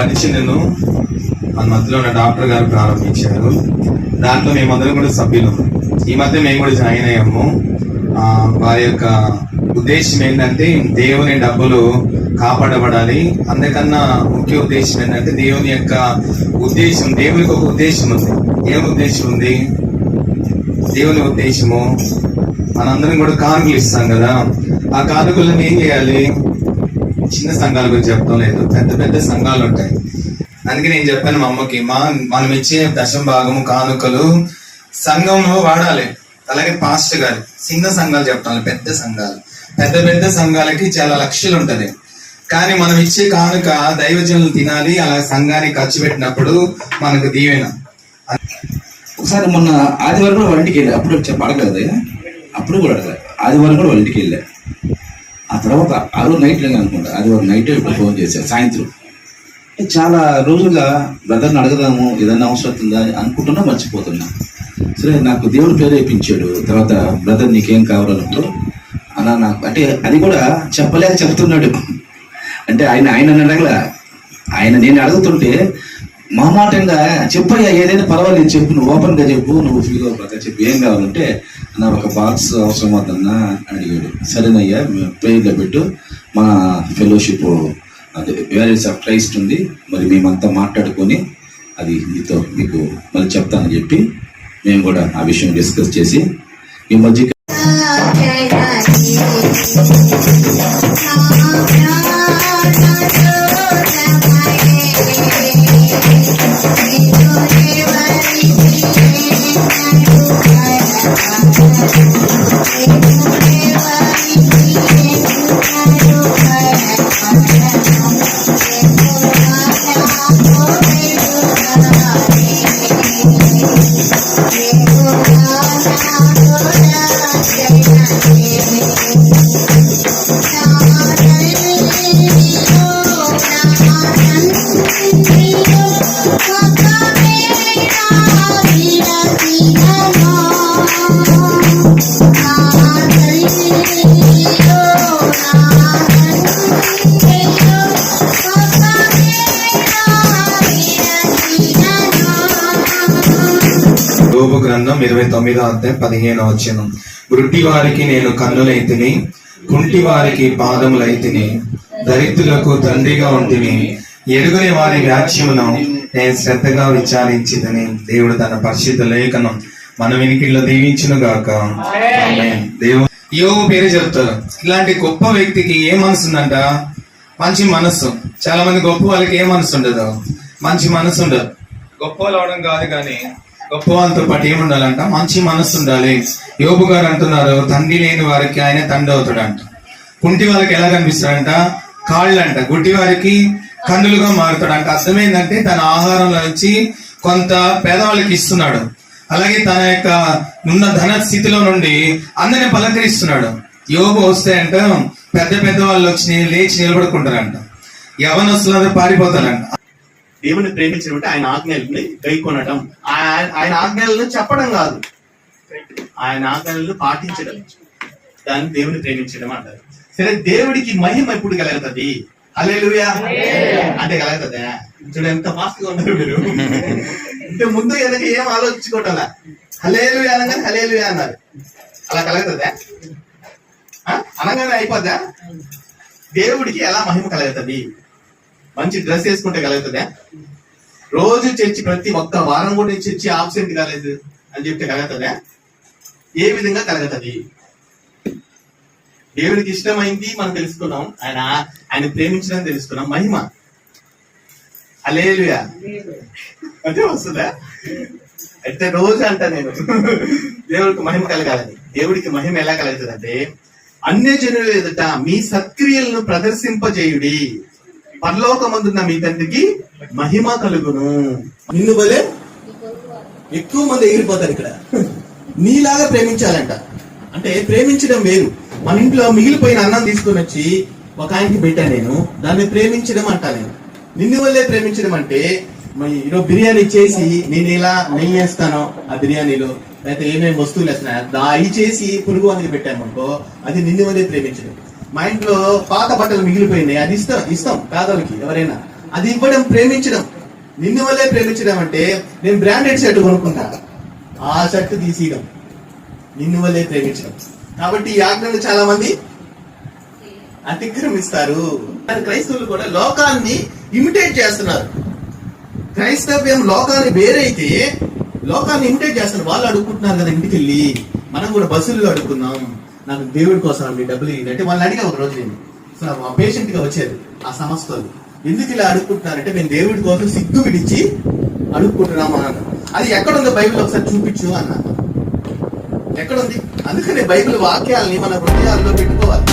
పరిచయను మన మధ్యలో ఉన్న డాక్టర్ గారు ప్రారంభించారు. దాంట్లో మేమందరం కూడా సభ్యులు. ఈ మధ్య మేము కూడా జాయిన్ అయ్యాము. వారి యొక్క ఉద్దేశం ఏంటంటే దేవుని డబ్బులు కాపాడబడాలి. అందుకన్నా ముఖ్య ఉద్దేశం ఏంటంటే దేవుని యొక్క ఉద్దేశం దేవునికి ఒక ఉద్దేశం ఉంది. ఏం ఉద్దేశం ఉంది? దేవుని ఉద్దేశము. మనందరం కూడా కానుకలు ఇస్తాం కదా. ఆ కానుకలను ఏం చేయాలి? చిన్న సంఘాల గురించి చెప్తాం లేదు. పెద్ద పెద్ద సంఘాలు ఉంటాయి. అందుకే నేను చెప్పాను మా అమ్మకి మా మనం ఇచ్చే దశం భాగము కానుకలు సంఘంలో వాడాలి. అలాగే పాస్ట్ గారు చిన్న సంఘాలు చెప్తాను పెద్ద సంఘాలు. పెద్ద పెద్ద సంఘాలకి చాలా లక్షలు ఉంటుంది. కానీ మనం ఇచ్చే కానుక దైవజనులు తినాలి అలా సంఘానికి ఖర్చు పెట్టినప్పుడు మనకు దీవెన. ఒకసారి మొన్న ఆదివారం కూడా వాళ్ళ ఇంటికి వెళ్ళా. అప్పుడు చెప్ప అడగలేదు అప్పుడు కూడా అడగలేదు ఆదివారం కూడా వాళ్ళ ఇంటికి వెళ్ళా. తర్వాత ఆ రోజు నైట్ వెళ్ళాను అనుకుంటా ఆదివారం నైట్ ఫోన్ చేశాను సాయంత్రం. చాలా రోజులుగా బ్రదర్ని అడగదాము ఏదైనా అవసరం ఉందా అనుకుంటున్నా మర్చిపోతున్నా. సరే నాకు దేవుడు ప్రేరేపించాడు తర్వాత బ్రదర్ నీకేం కావాలన్నప్పుడు అలా నాకు అంటే అది కూడా చెప్పలేక చెప్తున్నాడు. అంటే ఆయన ఆయన అడగల ఆయన నేను అడుగుతుంటే మామాటంగా చెప్పయ్యా ఏదైనా పర్వాలేదు చెప్పు నువ్వు ఓపెన్గా చెప్పు నువ్వు ఫీల్ అవ్వక చెప్పు. ఏం కావాలంటే నా ఒక బాక్స్ అవసరం అవుతుందన్నా అడిగాడు. సరేనయ్యా పేరుగా పెట్టు మా ఫెలోషిప్ అదే వేరియస్ ఆఫ్ క్రైస్ట్ ఉంది. మరి మేమంతా మాట్లాడుకొని అది మీతో మీకు మళ్ళీ చెప్తానని చెప్పి మేము కూడా ఆ విషయం డిస్కస్ చేసి ఈ మధ్య Thank you. యోబు గ్రంథం ఇరవై తొమ్మిదో అధ్యాయం పదిహేను వచ్చిన వృట్టి వారికి నేను కన్నులైతిని కుంటి వారికి పాదములైతిని దరిద్రులకు తండ్రిగా ఉంటిని ఎరుగని వారి వ్యాఖ్యమును నేను శ్రద్ధగా విచారించిదని దేవుడు తన పరిశుద్ధ లేఖనం మన వినికిల్లో దీవించును గాక. దేవుడు యోగు పేరు చెప్తారు ఇలాంటి గొప్ప వ్యక్తికి ఏ మనసు ఉందంట? మంచి మనస్సు. చాలా మంది గొప్ప వాళ్ళకి ఏ మనసు ఉండదు? మంచి మనసు ఉండదు. గొప్ప వాళ్ళు అవడం కాదు కానీ గొప్ప వాళ్ళతో పాటు ఏముండాలంట? మంచి మనస్సు ఉండాలి. యోబు గారు అంటున్నారు తండ్రి లేని వారికి ఆయన తండ్రి అవుతాడంట. కుంటి వాళ్ళకి ఎలా కనిపిస్తాడంట? కాళ్ళంట. గుడ్డి వారికి కన్నులుగా మారుతాడంట. అర్థమైందంటే తన ఆహారంలో నుంచి కొంత పేదవాళ్ళకి ఇస్తున్నాడు. అలాగే తన యొక్క ఉన్న ధన స్థితిలో నుండి అందరిని పలకరిస్తున్నాడు. యోగు వస్తే అంట పెద్ద పెద్ద వాళ్ళు వచ్చి లేచి నిలబడుకుంటారంట. యవనస్తులందరూ పారిపోతారంట. దేవుని ప్రేమించడం అంటే ఆయన ఆజ్ఞల్ని గైకొనడం. ఆయన ఆయన ఆజ్ఞలను చెప్పడం కాదు. ఆయన ఆజ్ఞలను పాటించడం. దాన్ని దేవుని ప్రేమించడం అంటారు. సరే దేవుడికి మహిమ ఎప్పుడు కలుగుతుంది? హల్లెలూయా. అంటే కలుగుతుందా? చూడు ఎంత ఫాస్ట్గా ఉన్నారు మీరు. అంటే ముందు వెనక ఏం ఆలోచించుకోవటం హలేలు అనగానే హలేలు అన్నారు. అలా కలుగుతుందా? అనగానే అయిపోద్దా? దేవుడికి ఎలా మహిమ కలుగుతుంది? మంచి డ్రెస్ వేసుకుంటే కలుగుతుందా? రోజు చర్చి ప్రతి ఒక్క వారం కూడా చర్చి ఆబ్సెంట్ కాలేదు అని చెప్తే కలుగుతుందా? ఏ విధంగా కలుగుతుంది? దేవుడికి ఇష్టమైంది మనం తెలుసుకున్నాం. ఆయన ఆయన ప్రేమించడం తెలుసుకున్నాం. మహిమ. అలేలుయా అదే వస్తుందా? అయితే రోజు అంటా నేను. దేవుడికి మహిమ కలగాలని. దేవుడికి మహిమ ఎలా కలుగుతుంది అంటే అన్య జనుల ఎదుట మీ సత్క్రియలను ప్రదర్శింపజేయుడి. పరలోకమందున్న మీ తండ్రికి మహిమ కలుగును. నిన్ను వలే ఎక్కువ మంది ఎగిరిపోతారు ఇక్కడ. నీలాగా ప్రేమించాలంట. అంటే ప్రేమించడం వేరు. మన ఇంట్లో మిగిలిపోయిన అన్నం తీసుకొని వచ్చి ఒక ఆయనకి పెట్టాను నేను. దాన్ని ప్రేమించడం అంటా నేను. నిన్ను వల్లే ప్రేమించడం అంటే మరి ఈరోజు బిర్యానీ చేసి నేను ఇలా నెయ్యి వేస్తాను ఆ బిర్యానీలో లేకపోతే ఏమేమి వస్తువులు వేస్తున్నా దా చేసి పురుగు అనేది పెట్టామనుకో అది నిన్ను వల్లే ప్రేమించడం. మా ఇంట్లో పాత బట్టలు మిగిలిపోయినాయి. అది ఇస్తాం ఇస్తాం పేదలకి ఎవరైనా. అది ఇవ్వడం ప్రేమించడం. నిన్ను వల్లే ప్రేమించడం అంటే నేను బ్రాండెడ్ షర్ట్ కొనుక్కుంటా. ఆ షర్ట్ తీసేయడం. నిన్ను వల్లే ప్రేమించడం. కాబట్టి ఈ ఆజ్ఞలు చాలా మంది అతిక్రమిస్తారు క్రైస్తవులు కూడా లోకాన్ని ఇమిటేట్ చేస్తున్నారు. క్రైస్తవ్యం లోకాన్ని వేరైతే లోకాన్ని ఇమిటేట్ చేస్తున్నారు. వాళ్ళు అడుగుకుంటున్నారు కదా ఇంటికి వెళ్ళి మనం కూడా బస్సుల్లో అడుగుతున్నాం నాకు దేవుడి కోసం అండి డబ్బులు ఇవ్వండి అంటే వాళ్ళని అడిగా ఒక రోజు నేను. సో ఆ పేషెంట్గా వచ్చారు ఆ సంస్థలు ఎందుకు ఇలా అడుక్కుంటున్నారంటే మేము దేవుడి కోసం సిగ్గు విడిచి అడుక్కుంటున్నాము అన్నాను అది ఎక్కడ ఉందో బైబిల్ ఒకసారి చూపించు అన్నాను ఎక్కడ ఉంది అందుకనే బైబిల్ వాక్యాలని మన హృదయాల్లో పెట్టుకోవాలి.